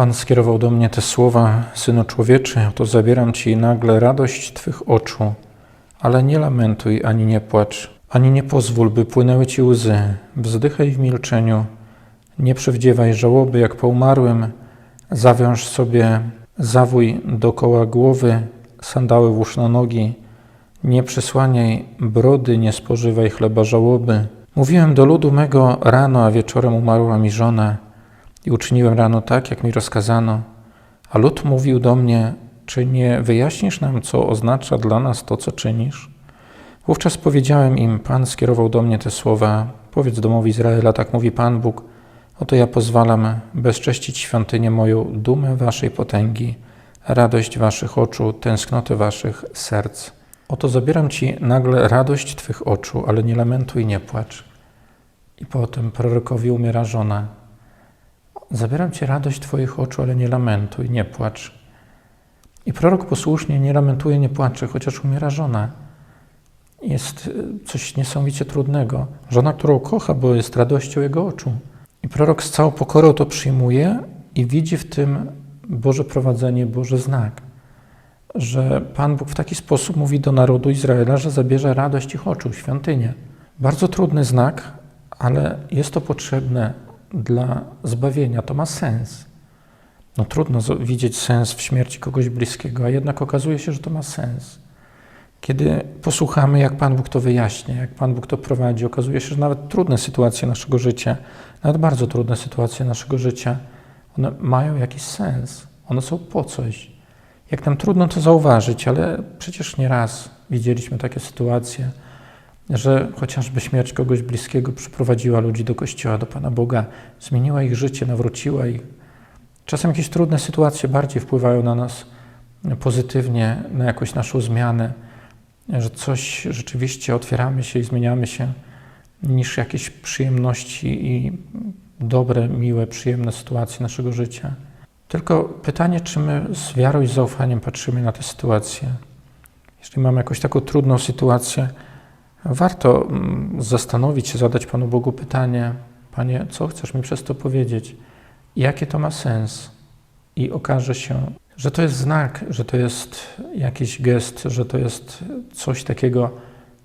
Pan skierował do mnie te słowa, Synu człowieczy, oto zabieram Ci nagle radość Twych oczu, ale nie lamentuj ani nie płacz, ani nie pozwól, by płynęły Ci łzy. Wzdychaj w milczeniu, nie przywdziewaj żałoby jak po umarłym, zawiąż sobie zawój dokoła głowy, sandały włóż na nogi, nie przysłaniaj brody, nie spożywaj chleba żałoby. Mówiłem do ludu mego rano, a wieczorem umarła mi żona i uczyniłem rano tak, jak mi rozkazano. A lud mówił do mnie, czy nie wyjaśnisz nam, co oznacza dla nas to, co czynisz? Wówczas powiedziałem im, Pan skierował do mnie te słowa, powiedz domowi Izraela, tak mówi Pan Bóg, oto ja pozwalam bezcześcić świątynię moją, dumę waszej potęgi, radość waszych oczu, tęsknotę waszych serc. Oto zabieram ci nagle radość twych oczu, ale nie lamentuj, nie płacz. I potem prorokowi umiera żona. Zabieram ci radość twoich oczu, ale nie lamentuj, nie płacz. I prorok posłusznie nie lamentuje, nie płacze, chociaż umiera żona. Jest y, coś niesamowicie trudnego. Żona, którą kocha, bo jest radością jego oczu. I prorok z całą pokorą to przyjmuje i widzi w tym Boże prowadzenie, Boży znak. Że Pan Bóg w taki sposób mówi do narodu Izraela, że zabierze radość ich oczu, świątynię. Bardzo trudny znak, ale jest to potrzebne dla zbawienia. To ma sens. No trudno widzieć sens w śmierci kogoś bliskiego, a jednak okazuje się, że to ma sens. Kiedy posłuchamy, jak Pan Bóg to wyjaśnia, jak Pan Bóg to prowadzi, okazuje się, że nawet trudne sytuacje naszego życia, nawet bardzo trudne sytuacje naszego życia, one mają jakiś sens. One są po coś. Jak nam trudno to zauważyć, ale przecież nie raz widzieliśmy takie sytuacje, że chociażby śmierć kogoś bliskiego przyprowadziła ludzi do Kościoła, do Pana Boga, zmieniła ich życie, nawróciła ich. Czasem jakieś trudne sytuacje bardziej wpływają na nas pozytywnie, na jakąś naszą zmianę, że coś rzeczywiście otwieramy się i zmieniamy się, niż jakieś przyjemności i dobre, miłe, przyjemne sytuacje naszego życia. Tylko pytanie, czy my z wiarą i zaufaniem patrzymy na tę sytuację. Jeśli mamy jakąś taką trudną sytuację, warto mm, zastanowić się, zadać Panu Bogu pytanie: Panie, co chcesz mi przez to powiedzieć? Jakie to ma sens? I okaże się, że to jest znak, że to jest jakiś gest, że to jest coś takiego,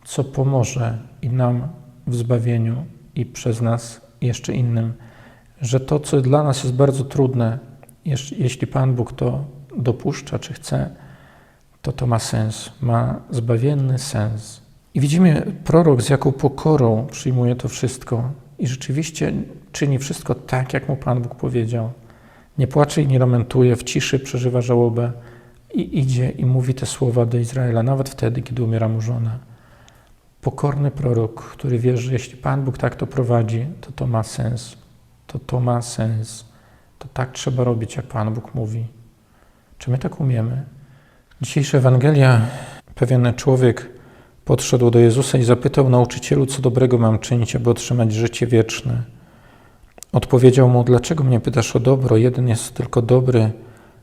co pomoże i nam w zbawieniu, i przez nas jeszcze innym. Że to, co dla nas jest bardzo trudne, jeśli Pan Bóg to dopuszcza czy chce, to to ma sens, ma zbawienny sens. I widzimy prorok, z jaką pokorą przyjmuje to wszystko i rzeczywiście czyni wszystko tak, jak mu Pan Bóg powiedział. Nie płacze i nie lamentuje, w ciszy przeżywa żałobę i idzie i mówi te słowa do Izraela, nawet wtedy, kiedy umiera mu żona. Pokorny prorok, który wie, że jeśli Pan Bóg tak to prowadzi, to to ma sens. To to ma sens. To tak trzeba robić, jak Pan Bóg mówi. Czy my tak umiemy? Dzisiejsza Ewangelia, pewien człowiek podszedł do Jezusa i zapytał nauczycielu, co dobrego mam czynić, aby otrzymać życie wieczne. Odpowiedział mu, dlaczego mnie pytasz o dobro? Jeden jest tylko dobry,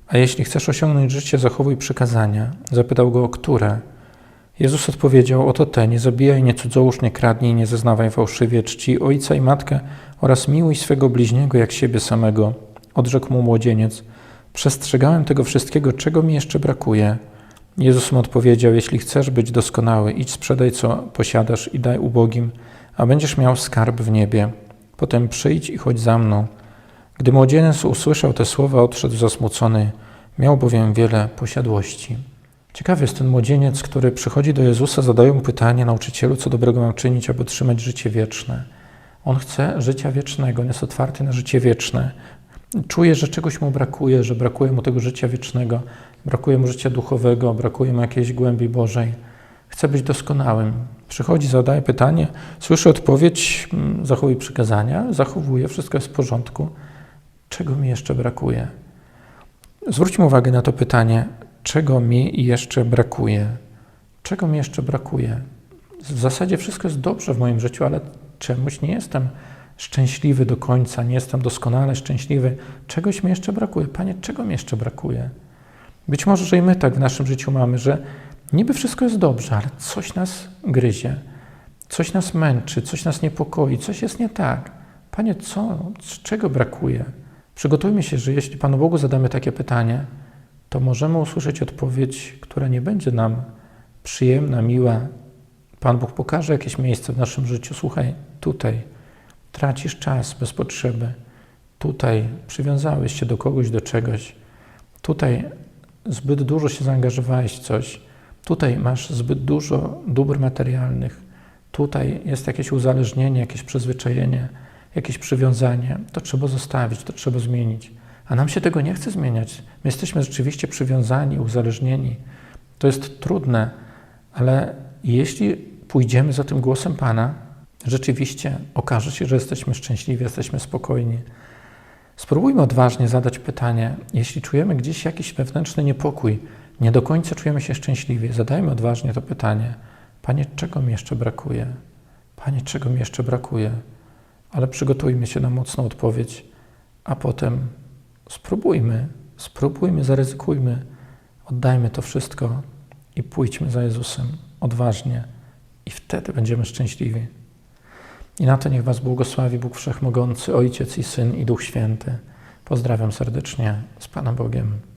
a jeśli chcesz osiągnąć życie, zachowuj przykazania. Zapytał go, które? Jezus odpowiedział, oto te, nie zabijaj, nie cudzołóż, nie kradnij, nie zeznawaj fałszywie, czci ojca i matkę oraz miłuj swego bliźniego jak siebie samego. Odrzekł mu młodzieniec, przestrzegałem tego wszystkiego, czego mi jeszcze brakuje. Jezus mu odpowiedział, jeśli chcesz być doskonały, idź sprzedaj, co posiadasz i daj ubogim, a będziesz miał skarb w niebie. Potem przyjdź i chodź za mną. Gdy młodzieniec usłyszał te słowa, odszedł zasmucony, miał bowiem wiele posiadłości. Ciekawy jest ten młodzieniec, który przychodzi do Jezusa, zadaje mu pytanie, nauczycielu, co dobrego mam czynić, aby otrzymać życie wieczne. On chce życia wiecznego, on jest otwarty na życie wieczne. Czuje, że czegoś mu brakuje, że brakuje mu tego życia wiecznego, brakuje mu życia duchowego, brakuje mu jakiejś głębi Bożej. Chce być doskonałym. Przychodzi, zadaje pytanie, słyszy odpowiedź, mm, zachowuje przykazania, zachowuje, wszystko jest w porządku. Czego mi jeszcze brakuje? Zwróćmy uwagę na to pytanie, czego mi jeszcze brakuje? Czego mi jeszcze brakuje? W zasadzie wszystko jest dobrze w moim życiu, ale czemuś nie jestem szczęśliwy do końca, nie jestem doskonale szczęśliwy. Czegoś mi jeszcze brakuje. Panie, czego mi jeszcze brakuje? Być może, że i my tak w naszym życiu mamy, że niby wszystko jest dobrze, ale coś nas gryzie, coś nas męczy, coś nas niepokoi, coś jest nie tak. Panie, co? Czego brakuje? Przygotujmy się, że jeśli Panu Bogu zadamy takie pytanie, to możemy usłyszeć odpowiedź, która nie będzie nam przyjemna, miła. Pan Bóg pokaże jakieś miejsce w naszym życiu. Słuchaj, tutaj tracisz czas bez potrzeby. Tutaj przywiązałeś się do kogoś, do czegoś. Tutaj zbyt dużo się zaangażowałeś w coś. Tutaj masz zbyt dużo dóbr materialnych. Tutaj jest jakieś uzależnienie, jakieś przyzwyczajenie, jakieś przywiązanie. To trzeba zostawić, to trzeba zmienić. A nam się tego nie chce zmieniać. My jesteśmy rzeczywiście przywiązani, uzależnieni. To jest trudne, ale jeśli pójdziemy za tym głosem Pana, rzeczywiście okaże się, że jesteśmy szczęśliwi, jesteśmy spokojni. Spróbujmy odważnie zadać pytanie, jeśli czujemy gdzieś jakiś wewnętrzny niepokój, nie do końca czujemy się szczęśliwi, zadajmy odważnie to pytanie: Panie, czego mi jeszcze brakuje? Panie, czego mi jeszcze brakuje? Ale przygotujmy się na mocną odpowiedź, a potem spróbujmy, spróbujmy, zaryzykujmy, oddajmy to wszystko i pójdźmy za Jezusem odważnie, i wtedy będziemy szczęśliwi. I na to niech Was błogosławi Bóg Wszechmogący, Ojciec i Syn i Duch Święty. Pozdrawiam serdecznie z Panem Bogiem.